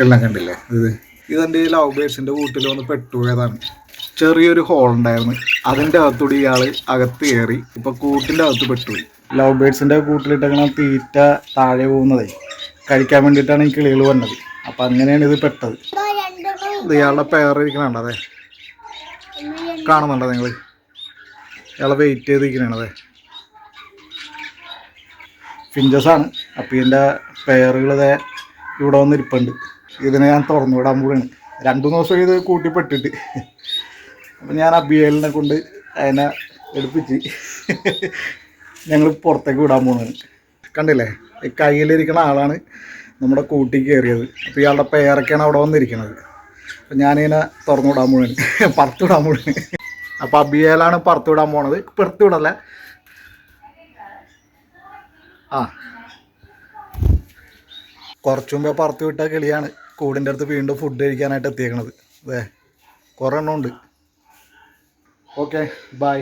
എല്ലാം കണ്ടില്ലേ? ഇത് ഇതെന്റെ ഈ ലവ് ബേഴ്സിന്റെ വീട്ടിൽ വന്ന് പെട്ടുപോയതാണ് ചെറിയൊരു ഹോൾ ഉണ്ടായിരുന്നു. അതിന്റെ അകത്തൂടി ഇയാൾ അകത്ത് കയറി ഇപ്പൊ കൂട്ടിന്റെ അകത്ത് പെട്ടുപോയി. ലവ് ബേഴ്സിന്റെ കൂട്ടിലിട്ടങ്ങനെ തീറ്റ താഴെ പോകുന്നതേ. കഴിക്കാൻ വേണ്ടിയിട്ടാണ് ഈ കിളികൾ വന്നത്. അപ്പം അങ്ങനെയാണ് ഇത് പെട്ടത്. ഇത് ഇയാളുടെ പേറിരിക്കണുണ്ട് അതെ? കാണുന്നുണ്ടോ നിങ്ങൾ ഇയാളെ വെയിറ്റ് ചെയ്തിരിക്കണേ അതെ? ഫിഞ്ചസ് ആണ്. അപ്പം ഇതിന്റെ പേറുകൾ ഇതേ ഇവിടെ വന്ന് ഇരിപ്പുണ്ട് ഇതിനെ ഞാൻ തുറന്നു വിടാൻ പോവാണ്. രണ്ടു ദിവസം ഇത് കൂട്ടിപ്പെട്ടിട്ട്. അപ്പം ഞാൻ അബിയലിനെ കൊണ്ട് അതിനെ എടുപ്പിച്ച് ഞങ്ങൾ പുറത്തേക്ക് വിടാൻ പോകുന്നത് കണ്ടില്ലേ? കയ്യിലിരിക്കുന്ന ആളാണ് നമ്മുടെ കൂട്ടി കയറിയത്. അപ്പോൾ ഇയാളുടെ പേരൊക്കെയാണ് അവിടെ വന്നിരിക്കുന്നത് അപ്പം ഞാനിങ്ങനെ തുറന്നു വിടാൻ പോവാണ്. പറത്ത് വിടാൻ പോവാണ്. അപ്പോൾ അബിയലാണ് പറത്ത് വിടാൻ പോണത്. പെടുത്ത് വിടല്ല ആ. കുറച്ചു മുമ്പേ പറത്തി വിട്ട കിളിയാണ് കൂടിന്റെ അടുത്ത് വീണ്ടും ഫുഡ് കഴിക്കാനായിട്ട് എത്തിയേക്കണത്. അതെ കുറേ എണ്ണം ഉണ്ട്. Okay bye